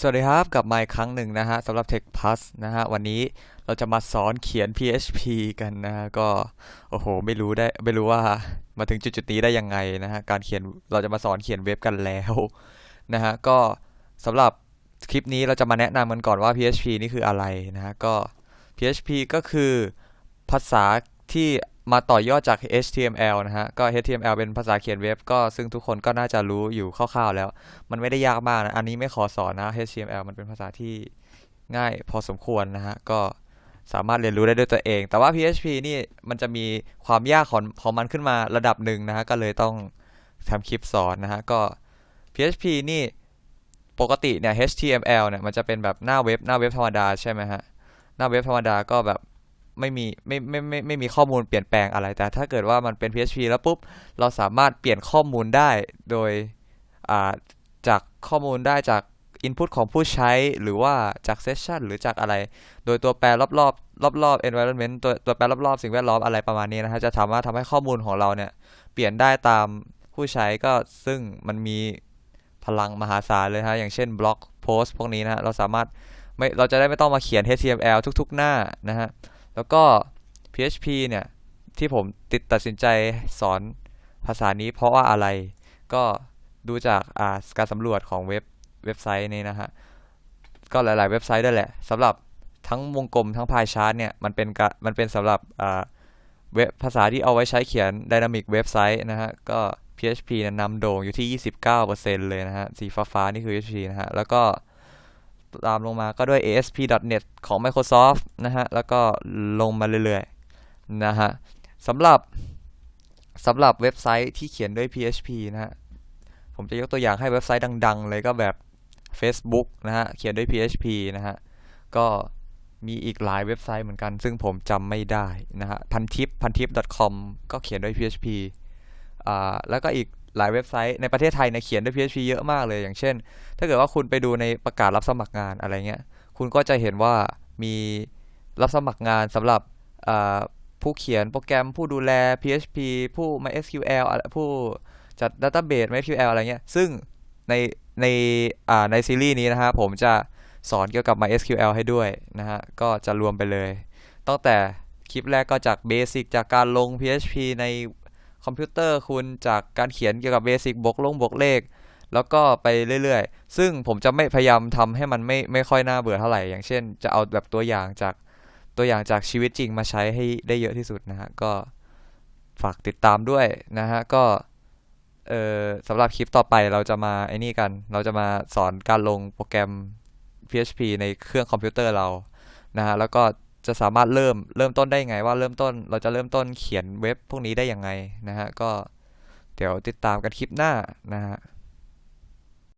สวัสดีครับกลับมาอีกครั้งหนึ่งนะฮะสำหรับ Tech Plus นะฮะวันนี้เราจะมาสอนเขียน PHP กันนะฮะก็โอ้โหไม่รู้ได้ไม่รู้ว่ามาถึงจุดๆนี้ได้ยังไงนะฮะการเขียนเราจะมาสอนเขียนเว็บกันแล้วนะฮะก็สำหรับคลิปนี้เราจะมาแนะนำกันก่อนว่า PHP นี่คืออะไรนะฮะก็ PHP ก็คือภาษาที่ มาต่อยอดจาก HTML นะฮะ ก็ HTML เป็นภาษาเขียนเว็บ ก็ซึ่งทุกคนก็น่าจะรู้อยู่คร่าวๆแล้ว มันไม่ได้ยากมากนะ อันนี้ไม่ขอสอนนะ HTML มันเป็นภาษาที่ง่ายพอสมควรนะฮะ ก็สามารถเรียนรู้ได้ด้วยตัวเอง แต่ว่า PHP นี่มันจะมีความยากของของมันขึ้นมาระดับหนึ่งนะฮะ ก็เลยต้องทำคลิปสอนนะฮะ ก็ PHP นี่ปกติเนี่ย HTML เนี่ยมันจะเป็นแบบหน้าเว็บหน้าเว็บธรรมดาใช่ไหมฮะ หน้าเว็บธรรมดาก็แบบ ไม่มีไม่ไม่ไม่ไม่มีข้อมูลเปลี่ยนแปลงอะไร แต่ถ้าเกิดว่ามันเป็น PHP แล้วปุ๊บ เราสามารถเปลี่ยนข้อมูลได้โดยจากข้อมูลได้จาก Input ของผู้ใช้หรือว่าจาก Session หรือจากอะไร โดยตัวแปรรอบๆรอบๆ environment ตัวตัวแปรรอบๆสิ่งแวดล้อมอะไรประมาณนี้นะฮะจะสามารถทำให้ข้อมูลของเราเนี่ย เปลี่ยนได้ตามผู้ใช้ก็ซึ่งมันมีพลังมหาศาลเลยฮะอย่างเช่นบล็อกโพสต์พวกนี้นะฮะเราสามารถไม่เราจะได้ไม่ต้องมาเขียน HTML ทุก ๆ หน้านะฮะ แล้วก็ PHP เนี่ยที่ผมติดตัดสินใจสอนภาษานี้เพราะว่าอะไร ก็ดูจากาการสำรวจของเว็บเว็บไซต์นี้นะฮะ ก็หลาย ๆ เว็บไซต์ด้วยแหละสำหรับทั้งวงกลมทั้งพายชาร์ตเนี่ยมันเป็นมันเป็นสำหรับเว็บภาษาที่เอาไว้ใช้เขียน Dynamic เว็บไซต์นะฮะ ก็ PHP นี่ยนำโด่งอยู่ที่ 29%เลยนะฮะ สีฟ้าๆนี่คือ PHP นะฮะ แล้วก็ ตามลงมาก็ด้วย ASP.NET ของ Microsoft นะฮะ แล้วก็ลงมาเรื่อยๆ นะฮะสำหรับสำหรับเว็บไซต์ที่เขียนด้วย PHP นะฮะ ผมจะยกตัวอย่างให้เว็บไซต์ดัง ๆ เลยก็แบบ Facebook นะฮะ เขียนด้วย PHP นะฮะ ก็มีอีกหลายเว็บไซต์เหมือนกัน ซึ่งผมจำไม่ได้นะฮะพันทิปพันทิป .com ก็เขียนด้วย PHP อ่าแล้วก็อีก หลายเว็บไซต์ในประเทศไทยเนี่ยเขียนด้วย PHP เยอะมากเลยอย่างเช่น ถ้าเกิดว่าคุณไปดูในประกาศรับสมัครงานอะไรเงี้ยคุณก็จะเห็นว่ามีรับสมัครงานสำหรับผู้เขียนโปรแกรมผู้ดูแล PHP ผู้ MySQL ผู้จัด Database MySQL อะไรเงี้ยซึ่งในในในซีรีส์นี้นะฮะผมจะสอนเกี่ยวกับ MySQL ให้ด้วยนะฮะก็จะรวมไปเลยตั้งแต่คลิปแรกก็จากเบสิกจากการลง PHP ใน คอมพิวเตอร์คุณจากการเขียนเกี่ยวกับเบสิกบวกลงบวกเลข แล้วก็ไปเรื่อยๆ ซึ่งผมจะไม่พยายามทำให้มันไม่ไม่ค่อยน่าเบื่อเท่าไหร่ อย่างเช่น จะเอาแบบตัวอย่างจากตัวอย่างจากชีวิตจริงมาใช้ให้ได้เยอะที่สุดนะฮะ ก็ฝากติดตามด้วยนะฮะ ก็เอ่อสำหรับคลิปต่อไปเราจะมาไอ้นี่กัน เราจะมาสอนการลงโปรแกรม PHP ในเครื่องคอมพิวเตอร์เรานะฮะ แล้วก็ จะสามารถเริ่มเริ่มต้นได้ยังไง ว่าเริ่มต้นเราจะเริ่มต้นเขียนเว็บพวกนี้ได้ยังไงนะฮะก็เดี๋ยวติดตามกันคลิปหน้านะฮะ